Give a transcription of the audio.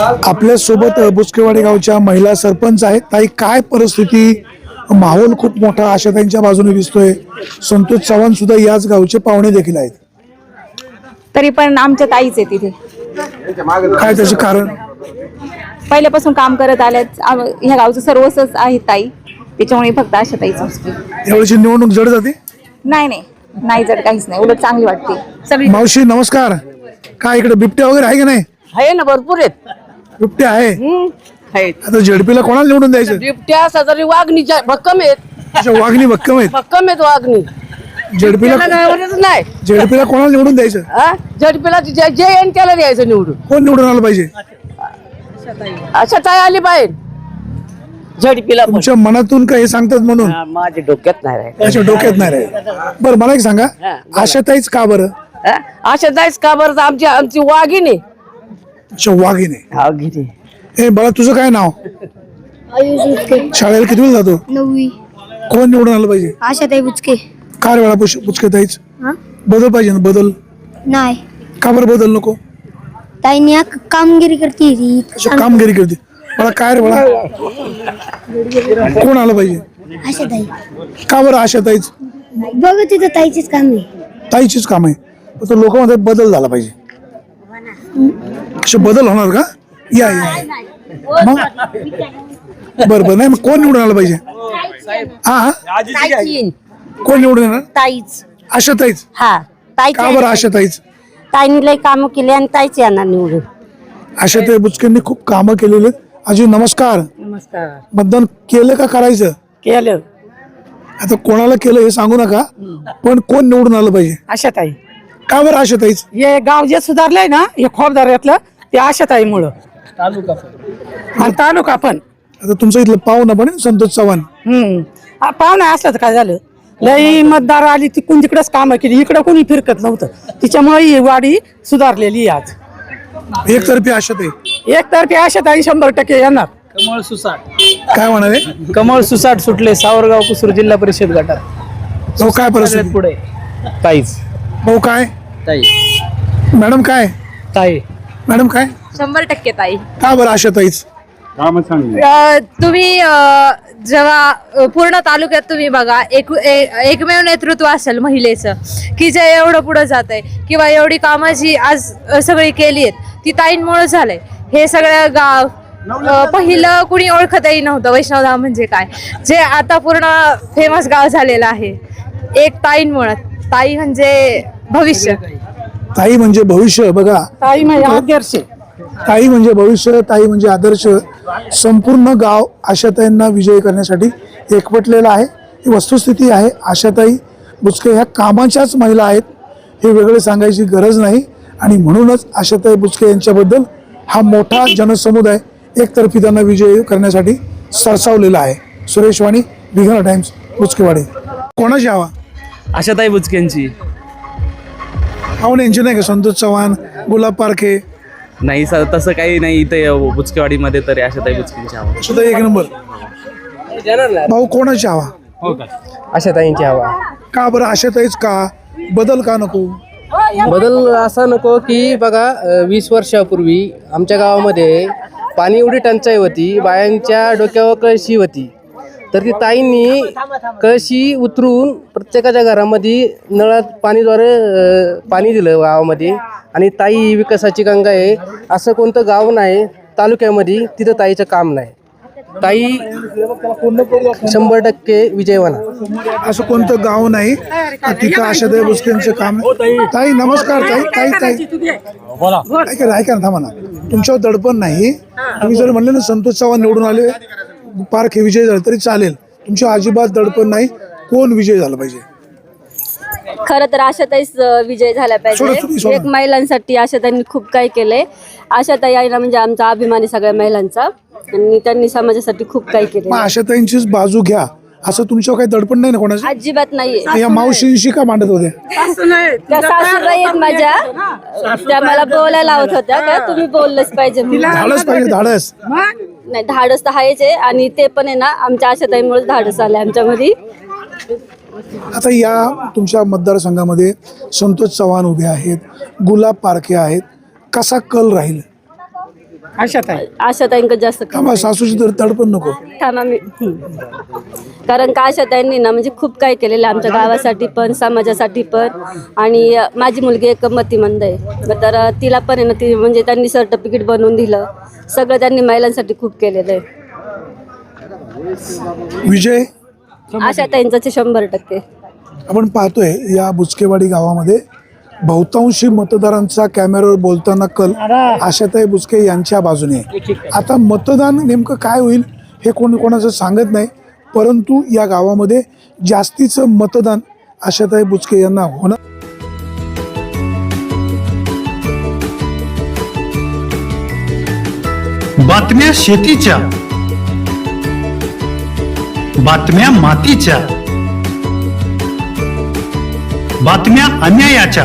आपल्यासोबत अ, बुचकेवाडी गावच्या महिला सरपंच आहेत. ताई काय परिस्थिती? माहोल खूप मोठा आशाताईंच्या बाजूने दिसतोय. संतोष चव्हाण सुद्धा याच गावचे पाहुणे देखील आहेत. तरी पण आमच्या ताईच आहे तिथे. काय त्याचे कारण? पहिल्यापासून काम करत आल्यात. ह्या गावचं सर्वस्वच आहे ताई. त्याच्यामुळे फक्त अशा ताईच असते. यावेळीची निवडणूक जड जाते? नाही नाही. नाही जर काहीच नाही. उलट चांगली वाटते. सगळी मावशी नमस्कार. काय इकडे बिबट्या वगैरे आहे की नाही? आहे ना भरपूर आहेत. बिबट्या आहे. हम्म, आहेत. आता झेडपीला कोणाला निवडून द्यायचं? बिबट्या शेजारी वाघणीच्या भक्कम आहेत. वाघणी भक्कम आहेत. भक्कम आहेत वाघणी. झेडपीला त्याला नाही. झेडपीला कोणाला निवडून द्यायचं? हा? झडपीला जे जे येईन त्याला द्यायचं निवडून. कोण निवडून आलं पाहिजे? अशा ताई आली पाहिजे झडपीला पण. तुमच्या मनातून काय हे सांगतात म्हणून? हा, माझ्या डोक्यात नाही राहिलं. त्याच्या डोक्यात नाही रे बरं मला एक सांगा. हा, आशाताईच का बरं? हा? अशा ताईच का बरं? आमची आमची वाघिणी अच्छा वाघिणी. वाघिणी. ए बाळा तुझं काय नाव? आयुष बुचके शाळेला किती जातो? नववी. कोण निवडून आलं पाहिजे? आशाताई बुचके कार वेळा पुष पुचकेताईच? हा? बदल पाहिजे ना बदल? नाही. का बरं बदल नको? ताईने कामगिरी करते अच्छा, कामगिरी करते. मला काय रे बाळा? कोण आलं पाहिजे? आशाताई. का बरं आशाताईच? बघ तिथं ताईचीच काम आहे. ताईचीच काम आहे. फक्त लोकांमध्ये बदल झाला पाहिजे. असे बदल होणार का? या या या. मग? बरं बरं. नाही मग कोण निवडून आलं पाहिजे? हा हा. कोण निवडून येणार? ताईच. आशाताईच? हा ताईच का बरं आशाताईच? ताईने लय कामं केली आणि ताईच येणार निवडून. आशाताई बुचकेंनी खूप कामं केलेली आहेत. आजी नमस्कार. नमस्कार. मतदान केलं का करायचं? केलं. आता कोणाला केलं हे सांगू नका पण कोण निवडून आलं पाहिजे? आशात आहे का बरं आशाताईच? हे गाव जे सुधारलंय ना हे खोबदाऱ्यातलं ते आशात आहे मुळे आणि तालुका पण. आता तुमचं इथलं पाहुणा पण आहे ना, संतोष चव्हाण? हम्म. आ, पाहुणा असलं तर काय झालं? लई मतदार आली तिकडून तिकडंच कामं केली इकडं कोणी फिरकत नव्हतं. तिच्यामुळे ही वाडी सुधारलेली आहे आज. एकतर्फी आशाताई. एकतर्फे आशात आहे शंभर टक्के येणार. कमळ सुसाट. काय म्हणाले? कमळ सुसाट सुटले सावरगाव कुसूर जिल्हा परिषद गटात. भाऊ काय परिस्थिती? पुढे. ताईच भाऊ काय? ताई. मॅडम काय? ताई. मॅडम काय? शंभर टक्के ताई. का बरं आशाताईच अ, तुम्ही अ, जेव्हा अ, पूर्ण तालुक्यात तुम्ही बघा एक ए- एकमेव नेतृत्व असेल महिलेचं की जे एवढं पुढं जात आहे किंवा एवढी कामं जी आज अ, सगळी केली आहेत ती ताईंमुळे झालंय. हे सगळं गाव अ, पहिलं कुणी ओळखतही नव्हतं वैष्णवधाम म्हणजे काय? जे आता पूर्ण फेमस गाव झालेलं आहे. एक ताईंमुळं. ताई म्हणजे भविष्य. ताई म्हणजे भविष्य बघा. ताई म्हणजे आदर्श. ताई म्हणजे भविष्य ताई म्हणजे आदर्श. संपूर्ण गाव आशाताईंना विजयी करण्यासाठी एकवटलेलं आहे. ही वस्तुस्थिती आहे. आशाताई बुचके ह्या कामाच्याच महिला आहेत. हे वेगळे सांगायची गरज नाही. आणि म्हणूनच आशाताई बुचके यांच्याबद्दल हा मोठा जनसमुदाय एकतर्फी त्यांना विजयी करण्यासाठी सरसावलेला आहे. सुरेश वाणी विघ्न टाइम्स बुचकेवाडी. कोणाची हवा? आशाताई बुचकेंची. पाहुणे यांची नाही का? संतोष चव्हाण गुलाब पारखे. नाही स- तसं काही नाही. इथे बुचकेवाडीमध्ये तरी आशाताई बुचकेंची हवा. सुद्धा एक नंबर. भाऊ कोणाची हवा? आशाताईंची हवा. का बरं? आशाताईच का? बदल का नको? बदल असा नको की बघा अ, वीस वर्षापूर्वी आमच्या गावामध्ये पाणी एवढी टंचाई होती बायांच्या डोक्यावर कळशी होती. तर ती ताईंनी कळशी उतरून प्रत्येकाच्या घरामध्ये नळात पाणीद्वारे पाणी दिलं गावामध्ये. आणि ताई ही विकासाची गंगा आहे. असं कोणतं गाव नाही तालुक्यामध्ये तिथं ताईचं काम नाही. ताई शंभर टक्के विजय होणार असं कोणतं गाव नाही तिथं आशाताई बुचकेंचं काम आहे. ताई नमस्कार ताई ताई ताई. ऐका ना, ऐका ना थांबा ना. तुमच्यावर दडपण नाही. तुम्ही जर म्हणले ना संतोष चव्हाण निवडून आले पार्क हे विजय झाले तरी चालेल. तुमच्या अजिबात दडपण नाही. कोण विजय झाला पाहिजे? खरं तर आशाताईच विजय झाला पाहिजे. एक महिलांसाठी आशाताईंनी खूप काही केलंय आशाताई आईला म्हणजे आमचा अभिमान आहे सगळ्या महिलांचा. आणि त्यांनी समाजासाठी खूप काही केले. आशाताईंचीच बाजू घ्या. असं तुमच्यावर काही दडपण नाही ना कोणाचं? अजिबात नाहीये. या मावशींशी का मांडत होते? त्या सासूबाई आहेत माझ्या. त्या मला बोलायला लावत होत्या का तुम्ही बोललंच पाहिजे म्हणून. धाडस पाहिजे धाडस. नाही धाडस तर आहेच आहे आणि ते पण आहे ना आमच्या आशाताईमुळे धाडस आले आमच्यामध्ये. आता या तुमच्या मतदारसंघामध्ये संतोष चव्हाण उभे आहेत गुलाब पारखे आहेत. कसा कल राहील? आशाताई. आशाताईंकडे जास्त सासूची तर तडपण नको? थांबा मी कारण का आशाताईंनी ना म्हणजे खूप काही केलेलं आहे आमच्या गावासाठी पण समाजासाठी पण. आणि अ, माझी मुलगी एक मतिमंद आहे. तर अ, तिला पण आहे ना ती म्हणजे त्यांनी सर्टिफिकेट बनवून दिलं. सगळं त्यांनी महिलांसाठी खूप केलेलं आहे. विजय? आशाताईंचं शंभर टक्के. आपण पाहतोय या बुचकेवाडी गावामध्ये. बहुतांशी मतदारांचा कॅमेऱ्यावर बोलताना कल आशाताई बुचके यांच्या बाजूने. आहे. आता मतदान नेमकं काय होईल हे कोण कोणाचं सांगत नाही परंतु या गावामध्ये जास्तीचं मतदान आशाताई बुचके यांना होणार. बातम्या शेतीच्या बातम्या मातीच्या बातम्या अन्यायाच्या.